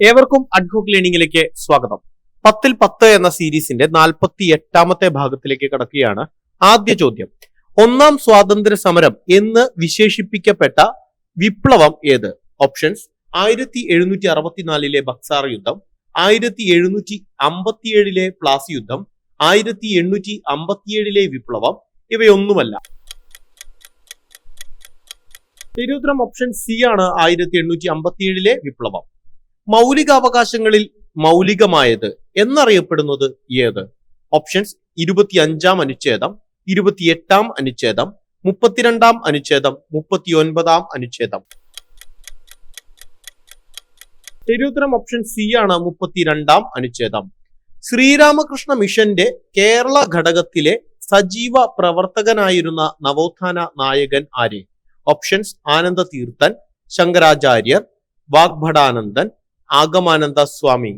ഏവർക്കും അഡ്ഹോക്ക് ലേണിംഗിലേക്ക് സ്വാഗതം. പത്തിൽ പത്ത് എന്ന സീരീസിന്റെ നാൽപ്പത്തി എട്ടാമത്തെ ഭാഗത്തിലേക്ക് കടക്കുകയാണ് ആദ്യ ചോദ്യം. ഒന്നാം സ്വാതന്ത്ര്യ സമരം എന്ന് വിശേഷിപ്പിക്കപ്പെട്ട വിപ്ലവം ഏത്? ഓപ്ഷൻസ് ആയിരത്തി എഴുന്നൂറ്റി അറുപത്തിനാലിലെ ബക്സാർ യുദ്ധം ആയിരത്തി എഴുന്നൂറ്റി അമ്പത്തിയേഴിലെ പ്ലാസി യുദ്ധം ആയിരത്തി എണ്ണൂറ്റി അമ്പത്തിയേഴിലെ വിപ്ലവം ഇവയൊന്നുമല്ല. തിരുവനന്തപുരം ഓപ്ഷൻ സി ആണ് ആയിരത്തി എണ്ണൂറ്റി അമ്പത്തിയേഴിലെ വിപ്ലവം. മൗലികാവകാശങ്ങളിൽ മൗലികമായത് എന്നറിയപ്പെടുന്നത് ഏത്? ഓപ്ഷൻസ് ഇരുപത്തി അഞ്ചാം അനുച്ഛേദം ഇരുപത്തിയെട്ടാം അനുച്ഛേദം മുപ്പത്തിരണ്ടാം അനുച്ഛേദം മുപ്പത്തിയൊൻപതാം അനുച്ഛേദം. ശരിയുത്തരം ഓപ്ഷൻ സി ആണ് മുപ്പത്തിരണ്ടാം അനുച്ഛേദം. ശ്രീരാമകൃഷ്ണ മിഷന്റെ കേരള ഘടകത്തിലെ സജീവ പ്രവർത്തകനായിരുന്ന നവോത്ഥാന നായകൻ ആര്? ഓപ്ഷൻസ് ആനന്ദ തീർത്ഥൻ ശങ്കരാചാര്യർ വാഗ്ഭടാനന്ദൻ ആഗമാനന്ദ സ്വാമി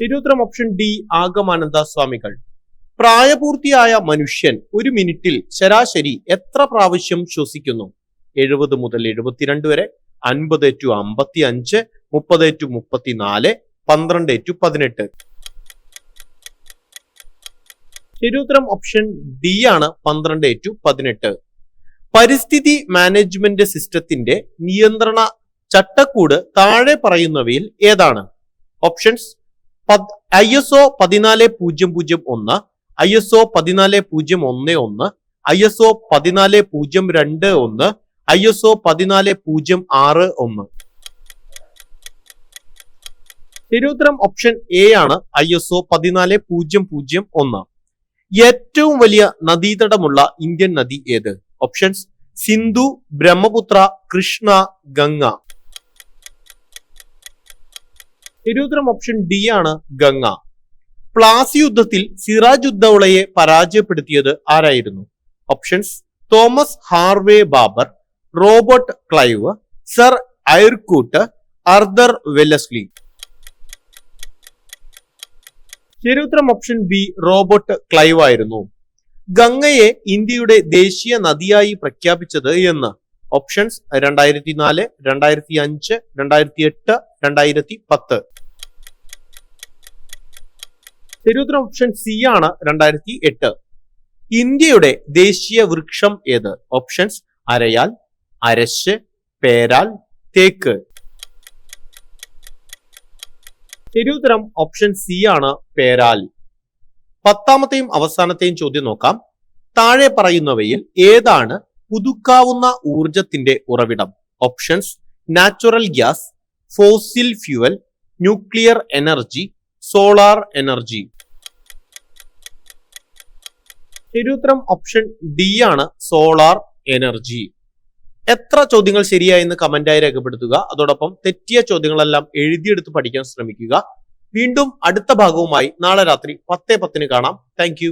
തിരുത്തരം ഓപ്ഷൻ ഡി ആഗമാനന്ദ സ്വാമികൾ പ്രായപൂർത്തിയായ മനുഷ്യൻ ഒരു മിനിറ്റിൽ ശരാശരി എത്ര പ്രാവശ്യം ശ്വസിക്കുന്നു? എഴുപത് മുതൽ എഴുപത്തിരണ്ട് വരെ അൻപത് ടു അമ്പത്തി അഞ്ച് മുപ്പത് ടു മുപ്പത്തിനാല് പന്ത്രണ്ട് ടു പതിനെട്ട്. ശരിയുത്തരം ഓപ്ഷൻ ഡി ആണ് പന്ത്രണ്ട് ടു പതിനെട്ട്. പരിസ്ഥിതി മാനേജ്മെന്റ് സിസ്റ്റത്തിന്റെ നിയന്ത്രണ ചട്ടക്കൂട് താഴെ പറയുന്നവയിൽ ഏതാണ്? ഓപ്ഷൻസ് ഐ എസ് ഒ പതിനാല് പൂജ്യം പൂജ്യം ഒന്ന് ഐ എസ് ഒ പതിനാല് പൂജ്യം ഒന്ന് ഒന്ന് ഐ എസ് ഒ പതിനാല് പൂജ്യം രണ്ട് ഒന്ന് ഐ എസ് ഒ പതിനാല് പൂജ്യം ആറ് ഒന്ന്. ശരിയുത്തരം ഓപ്ഷൻ എ ആണ് ഐ എസ് ഒ പതിനാല് പൂജ്യം പൂജ്യം ഒന്ന്. ഏറ്റവും വലിയ നദീതടമുള്ള ഇന്ത്യൻ നദി ഏത്? ഓപ്ഷൻസ് സിന്ധു ബ്രഹ്മപുത്ര കൃഷ്ണ ഗംഗ. ശരിയുത്തരം ഓപ്ഷൻ ഡി ആണ് ഗംഗ. പ്ലാസി യുദ്ധത്തിൽ സിറാജ് ഉദ്ദൌളയെ പരാജയപ്പെടുത്തിയത് ആരായിരുന്നു? Options Thomas Harvey Babar Robert Clive sir Eyre Coote Arthur Wellesley. ശരിയുത്തരം ഓപ്ഷൻ ബി റോബർട്ട് ക്ലൈവ് ആയിരുന്നു. ഗംഗയെ ഇന്ത്യയുടെ ദേശീയ നദിയായി പ്രഖ്യാപിച്ചത് എന്ന്. ഓപ്ഷൻസ് രണ്ടായിരത്തി നാല് രണ്ടായിരത്തി അഞ്ച് രണ്ടായിരത്തി എട്ട് രണ്ടായിരത്തി പത്ത് ശരിയുത്തരം ഓപ്ഷൻ സി ആണ് രണ്ടായിരത്തി എട്ട് ഇന്ത്യയുടെ ദേശീയ വൃക്ഷം ഏത്? ഓപ്ഷൻസ് അരയാൽ അരശ് പേരാൽ തേക്ക്. ശരിയുത്തരം ഓപ്ഷൻ സി ആണ് പേരാൽ. പത്താമത്തെയും അവസാനത്തെയും ചോദ്യം നോക്കാം. താഴെ പറയുന്നവയിൽ ഏതാണ് പുതുക്കാവുന്ന ഊർജത്തിന്റെ ഉറവിടം? Options natural gas fossil fuel nuclear energy solar energy ശരിയുത്തരം ഓപ്ഷൻ ഡി ആണ് സോളാർ എനർജി എത്ര ചോദ്യങ്ങൾ ശരിയായെന്ന് കമന്റായി രേഖപ്പെടുത്തുക. അതോടൊപ്പം തെറ്റിയ ചോദ്യങ്ങളെല്ലാം എഴുതിയെടുത്ത് പഠിക്കാൻ ശ്രമിക്കുക. വീണ്ടും അടുത്ത ഭാഗവുമായി നാളെ രാത്രി പത്തേ പത്തിന് കാണാം. താങ്ക്